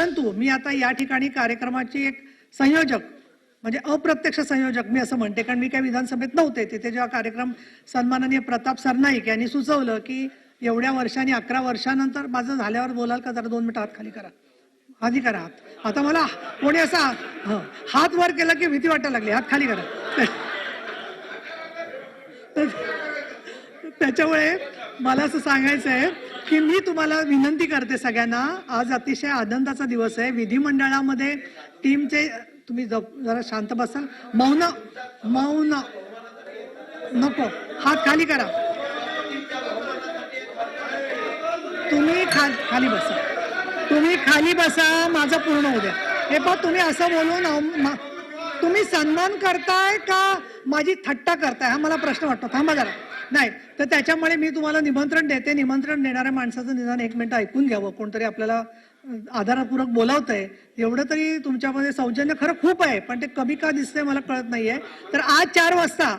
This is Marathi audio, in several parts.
परंतु मी आता या ठिकाणी कार्यक्रमाची एक संयोजक म्हणजे अप्रत्यक्ष संयोजक मी असं म्हणते कारण मी काही विधानसभेत नव्हते. तिथे जेव्हा कार्यक्रम सन्माननीय प्रताप सरनाईक यांनी सुचवलं की एवढ्या वर्षांनी अकरा वर्षानंतर माझं झाल्यावर बोलाल का जरा दोन मिनिटं हात खाली करा. आधी करा हात. आता मला कोणी असा हात वर केला की भीती वाटायला लागली. हात खाली करा. त्याच्यामुळे मला असं सांगायचं आहे की मी तुम्हाला विनंती करते सगळ्यांना आज अतिशय आनंदाचा दिवस आहे. विधिमंडळामध्ये टीमचे तुम्ही जरा शांत बसाल. मौन मौन नको हात खाली करा. तुम्ही खा- खाली बसा. तुम्ही खाली बसा माझं पूर्ण होऊ द्या हे पण तुम्ही असं बोलून तुम्ही सन्मान करताय का? माझी थट्टा करताय हा मला प्रश्न वाटतो. थांबा जरा. नाही. तर त्याच्यामुळे मी तुम्हाला निमंत्रण देते. निमंत्रण देणाऱ्या माणसाचं निदान एक मिनिट ऐकून घ्यावं. कोणतरी आपल्याला आधारपूरक बोलावतंय. एवढं तरी तुमच्यामध्ये सौजन्य खरं खूप आहे. पण ते कमी का दिसतंय मला कळत नाहीये. तर आज चार वाजता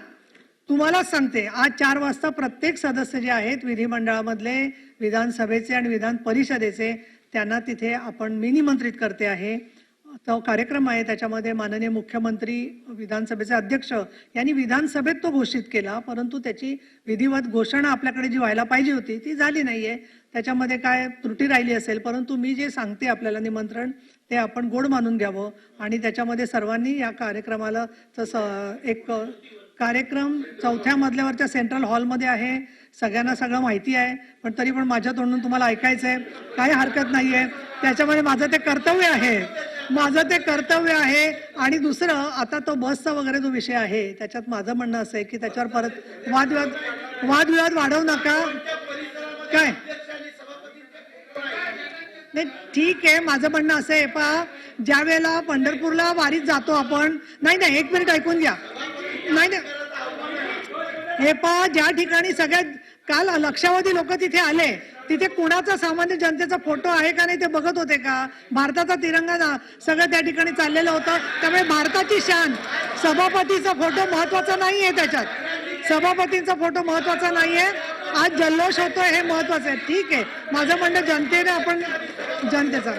तुम्हालाच सांगते. आज चार वाजता प्रत्येक सदस्य जे आहेत विधिमंडळामधले विधानसभेचे आणि विधान परिषदेचे त्यांना तिथे आपण मी निमंत्रित करते आहे. तो कार्यक्रम आहे. त्याच्यामध्ये माननीय मुख्यमंत्री विधानसभेचे अध्यक्ष यांनी विधानसभेत तो घोषित केला. परंतु त्याची विधिवत घोषणा आपल्याकडे जी व्हायला पाहिजे होती ती झाली नाही आहे त्याच्यामध्ये काय त्रुटी राहिली असेल परंतु मी जे सांगते आपल्याला निमंत्रण ते आपण गोड मानून घ्यावं. आणि त्याच्यामध्ये सर्वांनी या कार्यक्रमाला तसं एक कार्यक्रम चौथ्या मजल्यावरच्या सेंट्रल हॉलमध्ये आहे. सगळ्यांना सगळं माहिती आहे. पण तरी पण माझ्या तोंडून तुम्हाला ऐकायचं आहे. काही हरकत नाही आहे त्याच्यामध्ये माझं ते कर्तव्य आहे. माझं ते कर्तव्य आहे. आणि दुसरं आता तो बसचा वगैरे जो विषय आहे त्याच्यात माझं म्हणणं असं आहे की त्याच्यावर परत वादविवाद वादविवाद वाढवू नका. काय? नाही ठीक आहे. माझं म्हणणं असं आहे पा ज्या वेळेला पंढरपूरला वारीत जातो आपण नाही नाही एक मिनिट ऐकून घ्या. नाही नाही. हे पा ज्या ठिकाणी सगळ्यात काल लक्षावधी लोक तिथे आले तिथे कुणाचा सामान्य जनतेचा फोटो आहे का नाही ते बघत होते का? भारताचा तिरंगा सगळं त्या ठिकाणी चाललेलं होतं. त्यामुळे भारताची शान सभापतीचा फोटो महत्त्वाचा आहे त्याच्यात. सभापतींचा फोटो महत्त्वाचा आहे आज जल्लोष होतोय हे महत्वाचं आहे. ठीक आहे. माझं म्हणणं जनतेने आपण जनतेचा.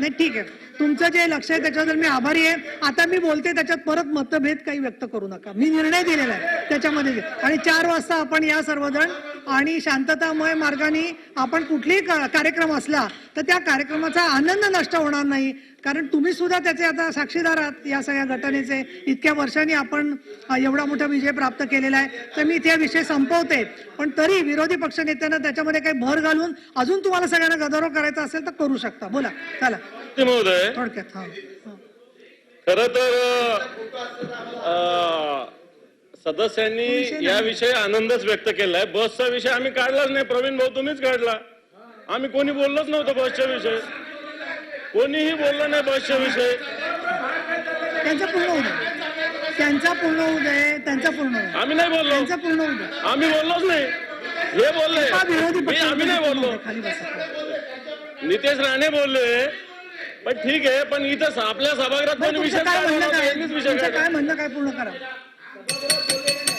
नाही ठीक आहे. तुमचं जे लक्ष आहे त्याच्याबद्दल मी आभारी आहे आता मी बोलते त्याच्यात परत मतभेद काही व्यक्त करू नका. मी निर्णय दिलेला आहे त्याच्यामध्ये. आणि चार वाजता आपण या सर्वजण आणि शांततामय मार्गाने आपण कुठलीही कार्यक्रम असला तर त्या कार्यक्रमाचा आनंद नष्ट होणार नाही. कारण तुम्ही सुद्धा त्याचे आता साक्षीदार आहात या सगळ्या घटनेचे. इतक्या वर्षांनी आपण एवढा मोठा विजय प्राप्त केलेला आहे. तर मी ते विषय संपवते. पण तरी विरोधी पक्षनेत्यांना त्याच्यामध्ये काही भर घालून अजून तुम्हाला सगळ्यांना गदारोळ करायचा असेल तर करू शकता. बोला चला. थोडक्यात हा. खर तर अं, सदस्यांनी याविषयी आनंदच व्यक्त केलाय. बसचा विषय आम्ही काढलाच नाही. प्रवीण भाऊ तुम्हीच काढला. आम्ही कोणी बोललोच नव्हतं बसच्या विषय. कोणीही बोललं नाही बसच्या विषय. त्यांचा पूर्ण दे. त्यांचा पूर्ण होऊ दे. त्यांचा पूर्ण आम्ही नाही बोललो. त्यांचा पूर्ण दे. आम्ही बोललोच नाही. हे बोलले. आम्ही नाही बोललो. नितेश राणे बोलले. पण ठीक आहे पण इथं आपल्या सभागृहात काय म्हणणं काय म्हणणं काय पूर्ण करा.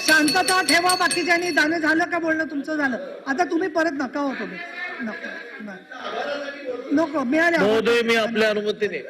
शांतता ठेवा बाकीच्यानी दान झालं का बोलणं तुमचं झालं. आता तुम्ही परत नका हो तुम्ही. नको. मिळाले मी आपल्या अनुमतीने.